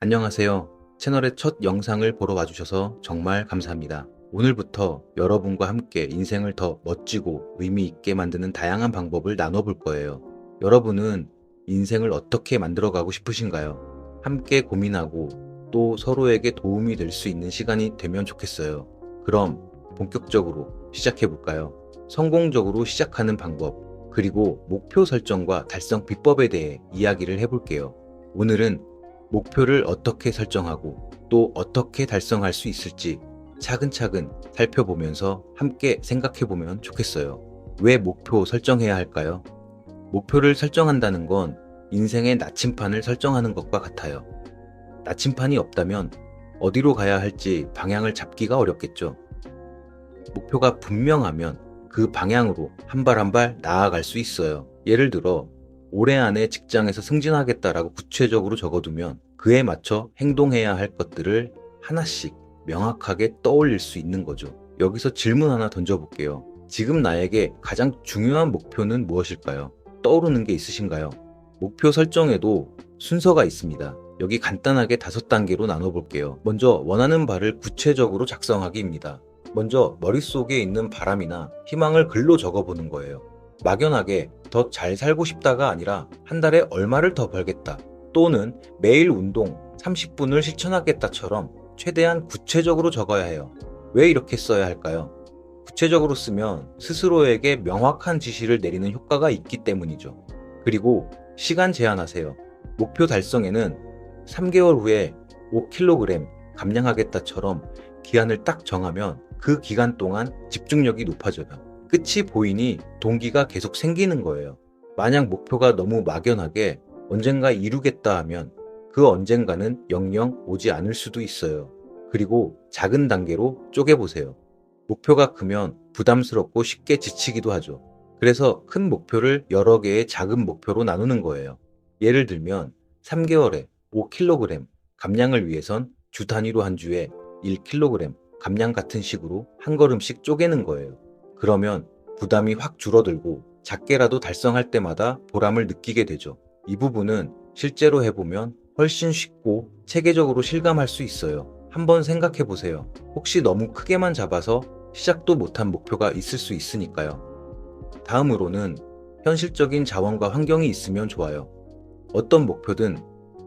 안녕하세요. 채널의 첫 영상을 보러 와주셔서 정말 감사합니다. 오늘부터 여러분과 함께 인생을 더 멋지고 의미 있게 만드는 다양한 방법을 나눠볼 거예요. 여러분은 인생을 어떻게 만들어가고 싶으신가요? 함께 고민하고 또 서로에게 도움이 될 수 있는 시간이 되면 좋겠어요. 그럼 본격적으로 시작해 볼까요? 성공적으로 시작하는 방법, 그리고 목표 설정과 달성 비법에 대해 이야기를 해볼게요. 오늘은 목표를 어떻게 설정하고 또 어떻게 달성할 수 있을지 차근차근 살펴보면서 함께 생각해 보면 좋겠어요. 왜 목표 설정해야 할까요? 목표를 설정한다는 건 인생의 나침판을 설정하는 것과 같아요. 나침판이 없다면 어디로 가야 할지 방향을 잡기가 어렵겠죠. 목표가 분명하면 그 방향으로 한 발 한 발 나아갈 수 있어요. 예를 들어 올해 안에 직장에서 승진하겠다라고 구체적으로 적어두면 그에 맞춰 행동해야 할 것들을 하나씩 명확하게 떠올릴 수 있는 거죠. 여기서 질문 하나 던져볼게요. 지금 나에게 가장 중요한 목표는 무엇일까요? 떠오르는 게 있으신가요? 목표 설정에도 순서가 있습니다. 여기 간단하게 다섯 단계로 나눠볼게요. 먼저 원하는 바를 구체적으로 작성하기입니다. 먼저 머릿속에 있는 바람이나 희망을 글로 적어보는 거예요. 막연하게 더 잘 살고 싶다가 아니라 한 달에 얼마를 더 벌겠다 또는 매일 운동 30분을 실천하겠다처럼 최대한 구체적으로 적어야 해요. 왜 이렇게 써야 할까요? 구체적으로 쓰면 스스로에게 명확한 지시를 내리는 효과가 있기 때문이죠. 그리고 시간 제한하세요. 목표 달성에는 3개월 후에 5kg 감량하겠다처럼 기한을 딱 정하면 그 기간 동안 집중력이 높아져요. 끝이 보이니 동기가 계속 생기는 거예요. 만약 목표가 너무 막연하게 언젠가 이루겠다 하면 그 언젠가는 영영 오지 않을 수도 있어요. 그리고 작은 단계로 쪼개보세요. 목표가 크면 부담스럽고 쉽게 지치기도 하죠. 그래서 큰 목표를 여러 개의 작은 목표로 나누는 거예요. 예를 들면 3개월에 5kg 감량을 위해선 주 단위로 한 주에 1kg 감량 같은 식으로 한 걸음씩 쪼개는 거예요. 그러면 부담이 확 줄어들고 작게라도 달성할 때마다 보람을 느끼게 되죠. 이 부분은 실제로 해보면 훨씬 쉽고 체계적으로 실감할 수 있어요. 한번 생각해 보세요. 혹시 너무 크게만 잡아서 시작도 못한 목표가 있을 수 있으니까요. 다음으로는 현실적인 자원과 환경이 있으면 좋아요. 어떤 목표든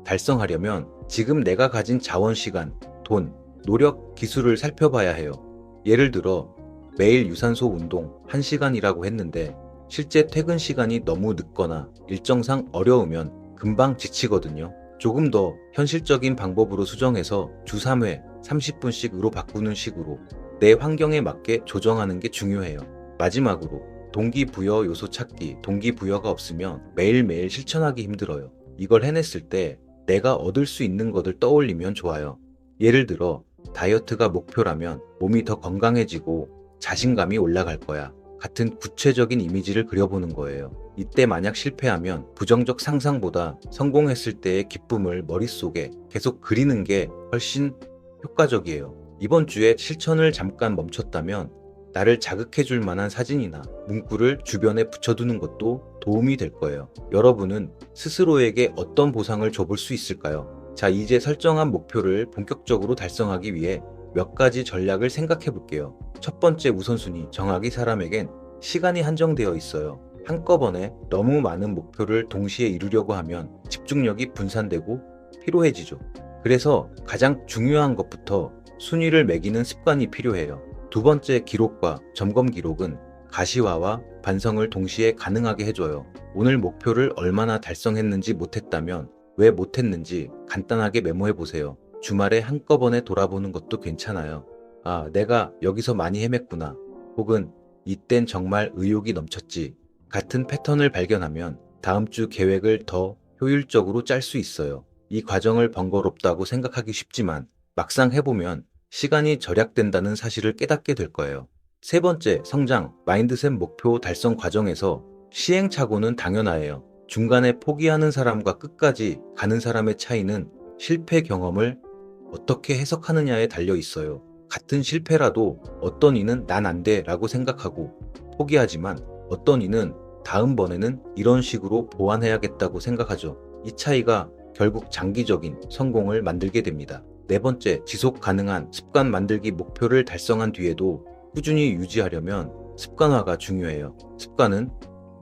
달성하려면 지금 내가 가진 자원 시간, 돈, 노력, 기술을 살펴봐야 해요. 예를 들어 매일 유산소 운동 1시간이라고 했는데 실제 퇴근 시간이 너무 늦거나 일정상 어려우면 금방 지치거든요. 조금 더 현실적인 방법으로 수정해서 주 3회 30분씩으로 바꾸는 식으로 내 환경에 맞게 조정하는 게 중요해요. 마지막으로 동기부여 요소 찾기, 동기부여가 없으면 매일매일 실천하기 힘들어요. 이걸 해냈을 때 내가 얻을 수 있는 것을 떠올리면 좋아요. 예를 들어 다이어트가 목표라면 몸이 더 건강해지고 자신감이 올라갈 거야. 같은 구체적인 이미지를 그려보는 거예요. 이때 만약 실패하면 부정적 상상보다 성공했을 때의 기쁨을 머릿속에 계속 그리는 게 훨씬 효과적이에요. 이번 주에 실천을 잠깐 멈췄다면 나를 자극해 줄 만한 사진이나 문구를 주변에 붙여두는 것도 도움이 될 거예요. 여러분은 스스로에게 어떤 보상을 줘볼 수 있을까요? 자, 이제 설정한 목표를 본격적으로 달성하기 위해 몇 가지 전략을 생각해 볼게요. 첫 번째 우선순위, 정하기 사람에겐 시간이 한정되어 있어요. 한꺼번에 너무 많은 목표를 동시에 이루려고 하면 집중력이 분산되고 피로해지죠. 그래서 가장 중요한 것부터 순위를 매기는 습관이 필요해요. 두 번째 기록과 점검 기록은 가시화와 반성을 동시에 가능하게 해줘요. 오늘 목표를 얼마나 달성했는지 못했다면 왜 못했는지 간단하게 메모해 보세요. 주말에 한꺼번에 돌아보는 것도 괜찮아요. 아, 내가 여기서 많이 헤맸구나. 혹은 이땐 정말 의욕이 넘쳤지. 같은 패턴을 발견하면 다음 주 계획을 더 효율적으로 짤 수 있어요. 이 과정을 번거롭다고 생각하기 쉽지만 막상 해보면 시간이 절약된다는 사실을 깨닫게 될 거예요. 세 번째, 성장, 마인드셋 목표 달성 과정에서 시행착오는 당연하예요. 중간에 포기하는 사람과 끝까지 가는 사람의 차이는 실패 경험을 어떻게 해석하느냐에 달려 있어요. 같은 실패라도 어떤 이는 난 안 돼 라고 생각하고 포기하지만 어떤 이는 다음번에는 이런 식으로 보완해야겠다고 생각하죠. 이 차이가 결국 장기적인 성공을 만들게 됩니다. 네 번째, 지속 가능한 습관 만들기 목표를 달성한 뒤에도 꾸준히 유지하려면 습관화가 중요해요. 습관은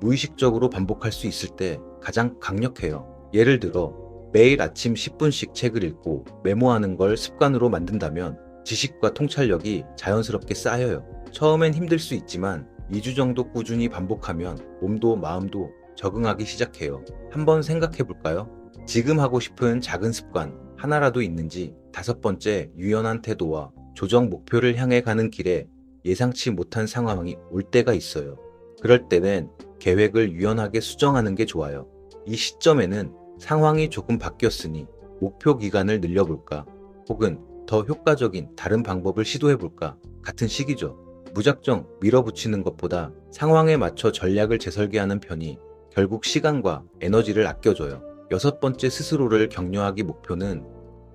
무의식적으로 반복할 수 있을 때 가장 강력해요. 예를 들어 매일 아침 10분씩 책을 읽고 메모하는 걸 습관으로 만든다면 지식과 통찰력이 자연스럽게 쌓여요. 처음엔 힘들 수 있지만 2주 정도 꾸준히 반복하면 몸도 마음도 적응하기 시작해요. 한번 생각해 볼까요? 지금 하고 싶은 작은 습관 하나라도 있는지 다섯 번째 유연한 태도와 조정 목표를 향해 가는 길에 예상치 못한 상황이 올 때가 있어요. 그럴 때는 계획을 유연하게 수정하는 게 좋아요. 이 시점에는 상황이 조금 바뀌었으니 목표 기간을 늘려볼까? 혹은 더 효과적인 다른 방법을 시도해볼까? 같은 시기죠. 무작정 밀어붙이는 것보다 상황에 맞춰 전략을 재설계하는 편이 결국 시간과 에너지를 아껴줘요. 여섯 번째 스스로를 격려하기 목표는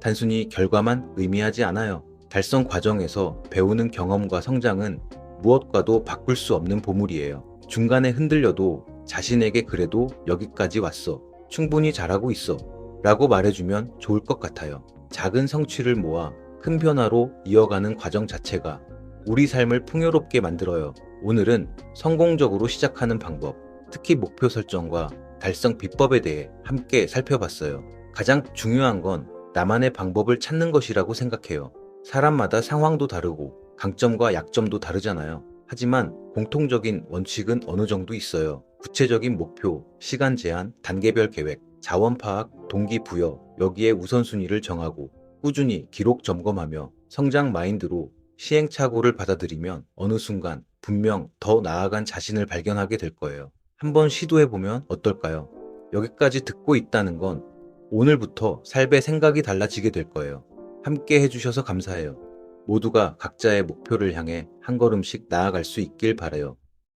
단순히 결과만 의미하지 않아요. 달성 과정에서 배우는 경험과 성장은 무엇과도 바꿀 수 없는 보물이에요. 중간에 흔들려도 자신에게 그래도 여기까지 왔어. 충분히 잘하고 있어. 라고 말해주면 좋을 것 같아요. 작은 성취를 모아 큰 변화로 이어가는 과정 자체가 우리 삶을 풍요롭게 만들어요. 오늘은 성공적으로 시작하는 방법, 특히 목표 설정과 달성 비법에 대해 함께 살펴봤어요. 가장 중요한 건 나만의 방법을 찾는 것이라고 생각해요. 사람마다 상황도 다르고 강점과 약점도 다르잖아요. 하지만 공통적인 원칙은 어느 정도 있어요. 구체적인 목표, 시간 제한, 단계별 계획, 자원 파악, 동기 부여, 여기에 우선순위를 정하고 꾸준히 기록 점검하며 성장 마인드로 시행착오를 받아들이면 어느 순간 분명 더 나아간 자신을 발견하게 될 거예요. 한번 시도해보면 어떨까요? 여기까지 듣고 있다는 건 오늘부터 삶의 생각이 달라지게 될 거예요. 함께 해주셔서 감사해요. 모두가 각자의 목표를 향해 한 걸음씩 나아갈 수 있길 바라요.